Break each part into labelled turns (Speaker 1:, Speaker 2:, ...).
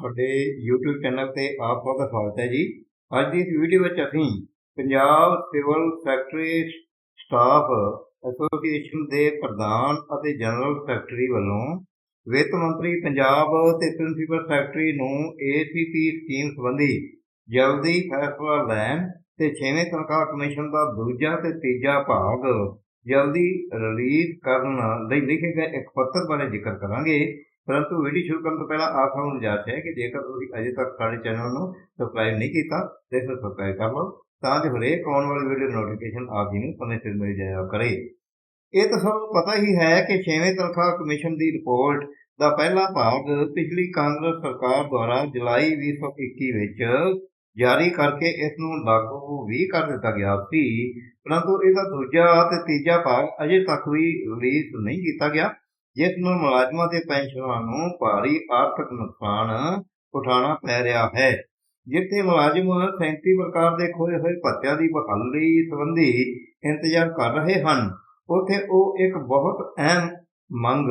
Speaker 1: ਤੁਹਾਡੇ YouTube channel ਤੇ ਆਪ ਦਾ ਸਵਾਗਤ ਹੈ ਜੀ। ਅੱਜ ਦੀ ਵੀਡੀਓ ਵਿੱਚ ਅਸੀਂ Punjab civil secretary staff association ਦੇ ਪ੍ਰਧਾਨ ਅਤੇ ਜਨਰਲ ਸੈਕਟਰੀ ਵੱਲੋਂ ਵਿੱਤ ਮੰਤਰੀ ਪੰਜਾਬ ਤੇ ਪ੍ਰਿੰਸੀਪਲ ਸੈਕਟਰੀ ਨੂੰ ACP ਸਕੀਮ ਸੰਬੰਧੀ ਜਲਦੀ ਫੈਸਲਾ ਲੈਣ ਤੇ 6ਵੇਂ ਤਨਖਾਹ ਕਮਿਸ਼ਨ ਦਾ ਦੂਜਾ ਤੇ ਤੀਜਾ ਭਾਗ ਜਲਦੀ ਰਿਲੀਜ਼ ਕਰਨ ਲਈ ਲਿਖੇ ਗਏ ਇੱਕ ਪੱਤਰ ਬਾਰੇ ਜ਼ਿਕਰ ਕਰਾਂਗੇ। ਪਰੰਤੂ ਵੀਡੀਓ ਸ਼ੁਰੂ ਕਰਨ ਤੋਂ ਪਹਿਲਾਂ ਆਪ ਨੂੰ ਗੁਜ਼ਾਰਿਸ਼ ਹੈ ਕਿ ਜੇਕਰ ਤੁਸੀਂ ਅਜੇ ਤੱਕ ਸਾਡੇ ਚੈਨਲ ਨੂੰ ਸਬਸਕ੍ਰਾਈਬ ਨਹੀਂ ਕੀਤਾ, ਤੇ ਫਿਰ ਸਬਸਕ੍ਰਾਈਬ ਕਰ ਲਓ, ਤਾਂ ਜੋ ਹਰੇਕ ਆਉਣ ਵਾਲੀ ਵੀਡੀਓ ਨੋਟੀਫਿਕੇਸ਼ਨ ਆਪ ਜੀ ਨੂੰ ਸਮੇਂ ਸਿਰ ਮਿਲ ਜਾਇਆ ਕਰੇ। ਇਹ ਤਾਂ ਸਭ ਨੂੰ ਪਤਾ ਹੀ ਹੈ ਕਿ 6ਵੇਂ ਤਨਖਾਹ ਕਮਿਸ਼ਨ ਦੀ ਰਿਪੋਰਟ ਦਾ ਪਹਿਲਾ ਭਾਗ ਪਿਛਲੀ ਕਾਂਗਰਸ ਸਰਕਾਰ ਦੁਆਰਾ ਜੁਲਾਈ 2021 ਵਿੱਚ ਜਾਰੀ ਕਰਕੇ ਇਸ ਨੂੰ ਲਾਗੂ ਵੀ ਕਰ ਦਿੱਤਾ ਗਿਆ ਸੀ। ਪਰੰਤੂ ਇਹਦਾ ਦੂਜਾ ਤੇ ਤੀਜਾ ਭਾਗ ਅਜੇ ਤੱਕ ਵੀ ਰਿਲੀਜ਼ ਨਹੀਂ ਕੀਤਾ ਗਿਆ। ਜਿਸ ਨਾਲ ਮੁਲਾਜ਼ਮਾਂ ਤੇ ਪੈਨਸ਼ਨਰਾਂ ਨੂੰ ਭਾਰੀ ਆਰਥਿਕ ਨੁਕਸਾਨ ਉਠਾਉਣਾ ਪੈ ਰਿਹਾ ਹੈ, ਜਿੱਥੇ ਮੁਲਾਜ਼ਮ 37 ਪ੍ਰਕਾਰ ਦੇ ਖੋਏ ਹੋਏ ਭੱਤਿਆਂ ਦੀ ਬਹਾਲੀ ਸੰਬੰਧੀ ਇੰਤਜ਼ਾਰ ਕਰ ਰਹੇ ਹਨ। ਉੱਥੇ ਉਹ ਇੱਕ ਬਹੁਤ ਅਹਿਮ ਮੰਗ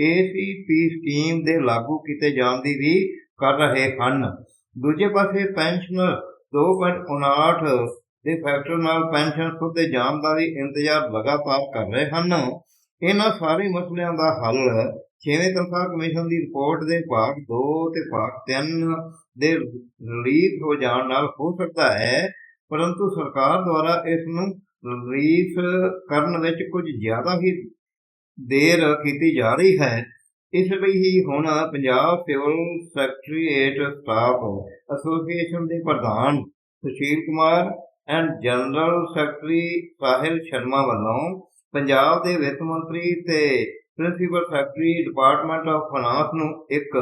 Speaker 1: ACP ਸਕੀਮ ਦੇ ਲਾਗੂ ਕੀਤੇ ਜਾਣ ਦੀ ਵੀ ਕਰ ਰਹੇ ਹਨ। ਦੂਜੇ ਪਾਸੇ ਪੈਨਸ਼ਨਰ 2.59 ਦੇ ਫੈਕਟਰ ਨਾਲ ਪੈਨਸ਼ਨ ਸੁੱਧੇ ਜਾਣ ਦਾ ਵੀ ਇੰਤਜ਼ਾਰ ਲਗਾਤਾਰ ਕਰ ਰਹੇ ਹਨ। ਇਹਨਾਂ ਸਾਰੇ ਮਸਲਿਆਂ ਦਾ ਹੱਲ ਛੇਵੇਂ ਤਨਖਾਹ ਕਮਿਸ਼ਨ ਦੀ ਰਿਪੋਰਟ ਦੇ ਭਾਗ 2 ਤੇ ਭਾਗ 3 ਦੇ ਰਿਲੀਜ਼ ਹੋ ਜਾਣ ਨਾਲ ਹੋ ਸਕਦਾ ਹੈ, ਪਰੰਤੂ ਸਰਕਾਰ ਦੁਆਰਾ ਇਸ ਨੂੰ ਰਿਲੀਜ਼ ਕਰਨ ਵਿੱਚ ਕੁਝ ਜ਼ਿਆਦਾ ਹੀ ਦੇਰ ਕੀਤੀ ਜਾ ਰਹੀ ਹੈ। ਇਸ ਲਈ ਹੀ ਹੁਣ Punjab civil secretariat staff association ਦੇ ਪ੍ਰਧਾਨ Sushil Kumar and general secretary Sahil Sharma ਵੱਲੋਂ ਪੰਜਾਬ ਦੇ ਵਿੱਤ ਮੰਤਰੀ ਤੇ principal secretary department of finance ਨੂੰ ਇੱਕ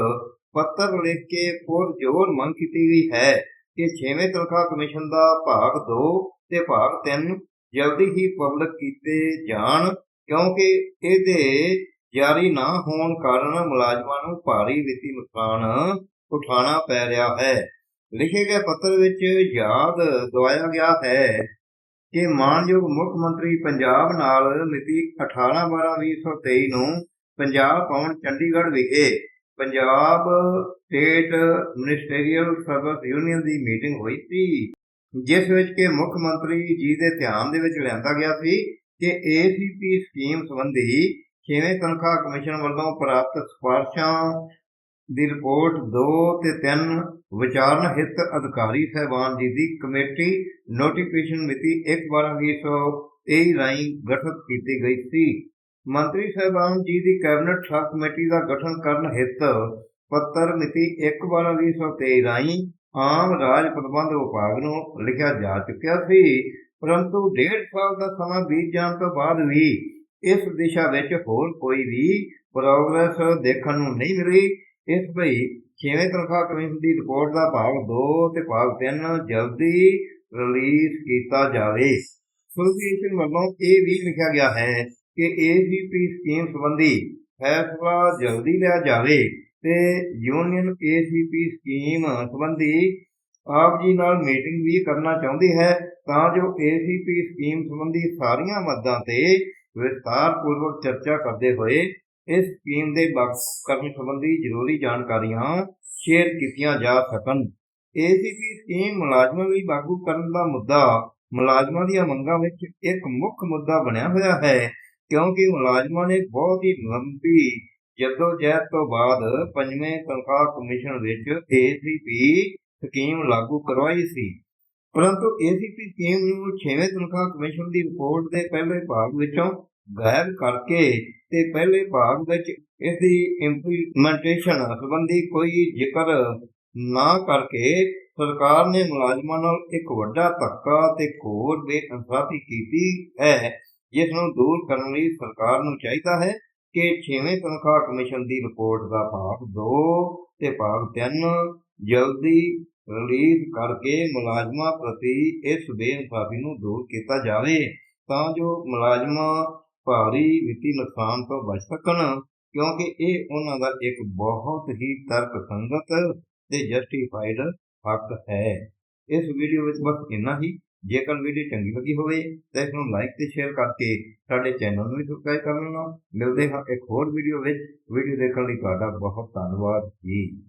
Speaker 1: ਪੱਤਰ ਲਿਖ ਕੇ ਪੁਰਜੋਰ ਮੰਗ ਕੀਤੀ ਗਈ ਹੈ ਕਿ 6ਵੇਂ ਤਨਖਾਹ ਕਮਿਸ਼ਨ ਦਾ ਭਾਗ 2 ਤੇ ਭਾਗ 3 ਜਲਦੀ ਹੀ ਪਬਲਿਕ ਕੀਤੇ ਜਾਣ, ਕਿਉਂਕਿ ਇਹਦੇ ਜਾਰੀ ਨਾ ਹੋਣ ਕਾਰਨ ਮੁਲਾਜ਼ਮਾਂ ਨੂੰ ਭਾਰੀ ਵਿੱਤੀ ਨੁਕਸਾਨ ਉਠਾਉਣਾ ਪੈ ਰਿਹਾ ਹੈ। ਲਿਖੇ ਗਏ ਪੱਤਰ ਵਿੱਚ ਯਾਦ ਦਵਾਇਆ ਗਿਆ ਹੈ ਕਿ ਮਾਨਯੋਗ ਮੁੱਖ ਮੰਤਰੀ ਪੰਜਾਬ ਨਾਲ ਮਿਤੀ 18/12/2023 ਨੂੰ ਪੰਜਾਬ ਭਵਨ ਚੰਡੀਗੜ੍ਹ ਵਿਖੇ Punjab state ministerial service union ਦੀ ਮੀਟਿੰਗ ਹੋਈ ਸੀ, ਜਿਸ ਵਿੱਚ ਕਿ ਮੁੱਖ ਮੰਤਰੀ ਜੀ ਦੇ ਧਿਆਨ ਦੇ ਵਿੱਚ ਲਿਆਂਦਾ ਗਿਆ ਸੀ ਕਿ ACP ਸਕੀਮ ਸੰਬੰਧੀ ਛੇਵੇਂ ਤਨਖਾਹ ਕਮਿਸ਼ਨ ਵੱਲੋਂ ਪ੍ਰਾਪਤ ਸਿਫਾਰਸ਼ਾਂ ਦੀ ਰਿਪੋਰਟ 2 ਤੇ 3 ਵਿਚਾਰਨ ਹਿੱਤ ਅਧਿਕਾਰੀ ਸਹਿਬਾਨ ਜੀ ਦੀ ਕਮੇਟੀ ਨੋਟੀਫਿਕੇਸ਼ਨ ਮਿਤੀ 1/12/2023 ਰਾਹੀਂ ਗਠਿਤ ਕੀਤੀ ਗਈ ਸੀ। ਮੰਤਰੀ ਸਹਿਬਾਨ ਜੀ ਦੀ ਕੈਬਨਿਟ ਸਬ ਕਮੇਟੀ ਦਾ ਗਠਨ ਕਰਨ ਹਿੱਤ ਪੱਤਰ ਮਿਤੀ 1/12/2023 ਰਾਹੀਂ ਆਮ ਰਾਜ ਪ੍ਰਬੰਧ ਵਿਭਾਗ ਨੂੰ ਲਿਖਿਆ ਜਾ ਚੁੱਕਿਆ ਸੀ। ਪਰੰਤੂ ਡੇਢ ਸਾਲ ਦਾ ਸਮਾਂ ਬੀਤ ਜਾਣ ਤੋਂ ਬਾਅਦ ਵੀ ਇਸ ਦਿਸ਼ਾ ਵਿੱਚ ਹੋਰ ਕੋਈ ਵੀ ਪ੍ਰੋਗਰੈਸ ਦੇਖਣ ਨੂੰ ਨਹੀਂ ਮਿਲੀ। ਇਸ ਲਈ 6ਵੇਂ ਤਨਖਾਹ ਕਮਿਸ਼ਨ ਦੀ ਰਿਪੋਰਟ ਦਾ ਭਾਗ 2 ਤੇ ਭਾਗ 3 ਜਲਦੀ ਰਿਲੀਜ਼ ਕੀਤਾ ਜਾਵੇ। ਐਸੋਸੀਏਸ਼ਨ ਵੱਲੋਂ ਇਹ ਵੀ ਲਿਖਿਆ ਗਿਆ ਹੈ ਕਿ ACP ਸਕੀਮ ਸੰਬੰਧੀ ਫੈਸਲਾ ਜਲਦੀ ਲਿਆ ਜਾਵੇ ਤੇ ਯੂਨੀਅਨ ACP ਸਕੀਮ ਸੰਬੰਧੀ ਆਪ ਜੀ ਨਾਲ ਮੀਟਿੰਗ ਵੀ ਕਰਨਾ ਚਾਹੁੰਦੀ ਹੈ ਤਾਂ ਜੋ ACP ਸਕੀਮ ਸੰਬੰਧੀ ਸਾਰੀਆਂ ਮੱਦਾਂ ਤੇ ਵਿਸਥਾਰ ਪੂਰਵਕ ਚਰਚਾ ਕਰਦੇ ਹੋਏ ਇਸ ਸਕੀਮ ਦੇ ਲਾਗੂ ਕਰਨ ਸੰਬੰਧੀ ਜ਼ਰੂਰੀ ਜਾਣਕਾਰੀਆਂ ਸ਼ੇਅਰ ਕੀਤੀਆਂ ਜਾ ਸਕਣ। ACP ਸਕੀਮ ਮੁਲਾਜ਼ਮਾਂ ਲਈ ਲਾਗੂ ਕਰਨ ਦਾ ਮੁੱਦਾ ਮੁਲਾਜ਼ਮਾਂ ਦੀਆਂ ਮੰਗਾਂ ਵਿੱਚ ਇੱਕ ਮੁੱਖ ਮੁੱਦਾ ਬਣਿਆ ਹੋਇਆ ਹੈ, ਕਿਉਂਕਿ ਮੁਲਾਜ਼ਮਾਂ ਨੇ ਬਹੁਤ ਹੀ ਲੰਬੀ ਜਦੋਜਹਿਦ ਤੋਂ ਬਾਅਦ ਪੰਜਵੇਂ ਤਨਖਾਹ ਕਮਿਸ਼ਨ ਵਿੱਚ ACP ਸਕੀਮ ਲਾਗੂ ਕਰਵਾਈ ਸੀ। ਪਰੰਤੂ ACP ਸਕੀਮ ਨੂੰ 6ਵੇਂ ਤਨਖਾਹ ਕਮਿਸ਼ਨ ਦੀ ਰਿਪੋਰਟ ਦੇ ਪਹਿਲੇ ਭਾਗ ਵਿੱਚੋਂ ਗਾਇਬ ਕਰਕੇ ਤੇ ਪਹਿਲੇ ਭਾਗ ਵਿੱਚ ਇਸ ਦੀ ਇੰਪਲੀਮੈਂਟੇਸ਼ਨ ਸੰਬੰਧੀ ਕੋਈ ਜ਼ਿਕਰ ਨਾ ਕਰਕੇ ਸਰਕਾਰ ਨੇ ਮੁਲਾਜ਼ਮਾਂ ਨਾਲ ਇੱਕ ਵੱਡਾ ਧੱਕਾ ਤੇ ਘੋਰ ਬੇਇਨਸਾਫੀ ਕੀਤੀ ਹੈ, ਜਿਸ ਨੂੰ ਦੂਰ ਕਰਨ ਲਈ ਸਰਕਾਰ ਨੂੰ ਚਾਹੀਦਾ ਹੈ ਕਿ 6ਵੇਂ ਤਨਖਾਹ ਕਮਿਸ਼ਨ ਦੀ ਰਿਪੋਰਟ ਦਾ ਭਾਗ 2 ਤੇ ਭਾਗ 3 ਜਲਦੀ ਰਿਲੀਜ਼ ਕਰਕੇ ਮੁਲਾਜ਼ਮਾਂ ਪ੍ਰਤੀ ਇਸ ਬੇਇਨਸਾਫੀ ਨੂੰ ਦੂਰ ਕੀਤਾ ਜਾਵੇ, ਤਾਂ ਜੋ ਮੁਲਾਜ਼ਮਾਂ ਭਾਰੀ ਵਿੱਤੀ ਨੁਕਸਾਨ ਤੋਂ ਬਚ ਸਕਣ, ਕਿਉਂਕਿ ਇਹ ਉਹਨਾਂ ਦਾ ਇੱਕ ਬਹੁਤ ਹੀ ਤਰਕ ਸੰਗਤ ਤੇ ਜਸਟੀਫਾਈਡ ਹੱਕ ਹੈ। ਇਸ ਵੀਡੀਓ ਵਿੱਚ ਬਸ ਇੰਨਾ ਹੀ। ਜੇਕਰ ਵੀਡੀਓ ਚੰਗੀ ਲੱਗੀ ਹੋਵੇ, ਤਾਂ ਇਸ ਨੂੰ ਲਾਈਕ ਤੇ ਸ਼ੇਅਰ ਕਰਕੇ ਸਾਡੇ ਚੈਨਲ ਨੂੰ ਵੀ ਸਬਸਕ੍ਰਾਈਬ ਕਰ ਲੈਣਾ। ਮਿਲਦੇ ਹਾਂ ਇੱਕ ਹੋਰ ਵੀਡੀਓ ਵਿੱਚ। ਵੀਡੀਓ ਦੇਖਣ ਲਈ ਤੁਹਾਡਾ ਬਹੁਤ ਧੰਨਵਾਦ ਜੀ।